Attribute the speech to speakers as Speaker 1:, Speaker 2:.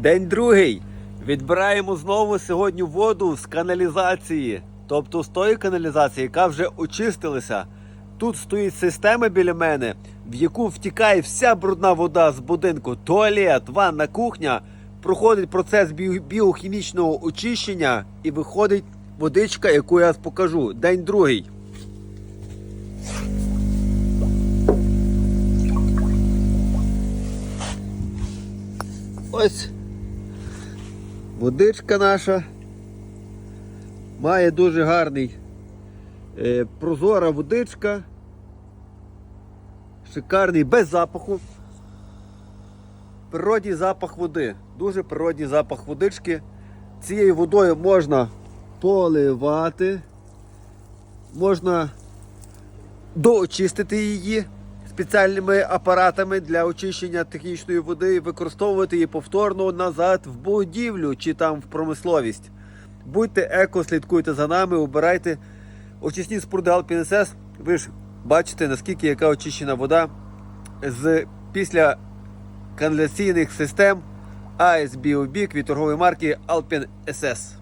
Speaker 1: День другий. Відбираємо знову сьогодні воду з каналізації, тобто з тої каналізації, яка вже очистилася. Тут стоїть система біля мене, в яку втікає вся брудна вода з будинку, туалет, ванна, кухня. Проходить процес біо- біохімічного очищення і виходить водичка, яку я покажу. День другий. Ось водичка наша. Має дуже гарний е, прозора водичка. Шикарний, без запаху. Природній запах води. Дуже природній запах водички. Цією водою можна поливати, можна доочистити її спеціальними апаратами для очищення технічної води і використовувати її повторно назад в будівлю чи там в промисловість. Будьте еко, слідкуйте за нами, обирайте очисні споруди SS. Ви ж бачите, наскільки яка очищена вода з після каналізаційних систем AS від торгової марки Alpine SS.